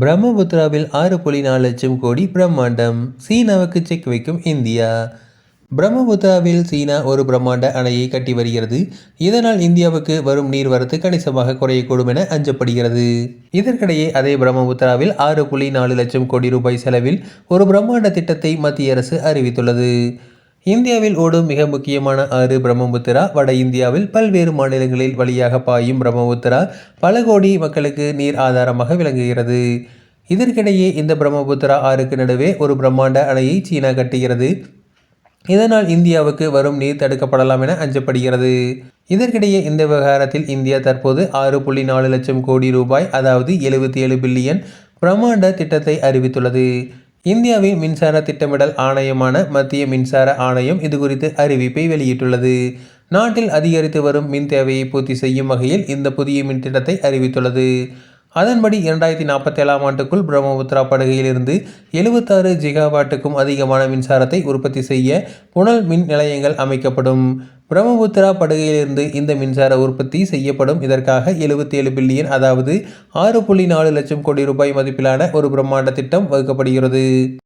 பிரம்மபுத்திராவில் ஆறு புள்ளி நாலு லட்சம் கோடி பிரம்மாண்டம். சீனாவுக்கு செக் வைக்கும் இந்தியா. பிரம்மபுத்திராவில் சீனா ஒரு பிரம்மாண்ட அணையை கட்டி வருகிறது. இதனால் இந்தியாவுக்கு வரும் நீர்வரத்து கணிசமாக குறையக்கூடும் என அஞ்சப்படுகிறது. இதற்கிடையே அதே பிரம்மபுத்திராவில் ஆறு புள்ளி நாலு லட்சம் கோடி ரூபாய் செலவில் ஒரு பிரம்மாண்ட திட்டத்தை மத்திய அரசு அறிவித்துள்ளது. இந்தியாவில் ஓடும் மிக முக்கியமான ஆறு பிரம்மபுத்திரா வட இந்தியாவில் பல்வேறு மாநிலங்களில் வழியாக பாயும் பிரம்மபுத்திரா பல கோடி மக்களுக்கு நீர் ஆதாரமாக விளங்குகிறது. இதற்கிடையே இந்த பிரம்மபுத்திரா ஆறுக்கு நடுவே ஒரு பிரம்மாண்ட அணையை சீனா கட்டுகிறது. இதனால் இந்தியாவுக்கு வரும் நீர் தடுக்கப்படலாம் என அஞ்சப்படுகிறது. இதற்கிடையே இந்த விவகாரத்தில் இந்தியா தற்போது ஆறு புள்ளி நாலு லட்சம் கோடி ரூபாய் அதாவது எழுபத்தி ஏழு பில்லியன் பிரம்மாண்ட திட்டத்தை அறிவித்துள்ளது. இந்தியாவின் மின்சார திட்டமிடல் ஆணையமான மத்திய மின்சார ஆணையம் இது குறித்து அறிவிப்பை வெளியிட்டுள்ளது. நாட்டில் அதிகரித்து வரும் மின் தேவையை பூர்த்தி செய்யும் வகையில் இந்த புதிய மின் திட்டத்தை அறிவித்துள்ளது. அதன்படி இரண்டாயிரத்தி நாற்பத்தேழாம் ஆண்டுக்குள் பிரம்மபுத்திரா படுகையிலிருந்து எழுபத்தாறு ஜிகாவாட்டுக்கும் அதிகமான மின்சாரத்தை உற்பத்தி செய்ய புனல் மின் நிலையங்கள் அமைக்கப்படும். பிரம்மபுத்திரா படுகையிலிருந்து இந்த மின்சார உற்பத்தி செய்யப்படும். இதற்காக எழுபத்தி ஏழு பில்லியன் அதாவது ஆறு புள்ளி நாலு லட்சம் கோடி ரூபாய் மதிப்பிலான ஒரு பிரம்மாண்ட திட்டம் வகுக்கப்படுகிறது.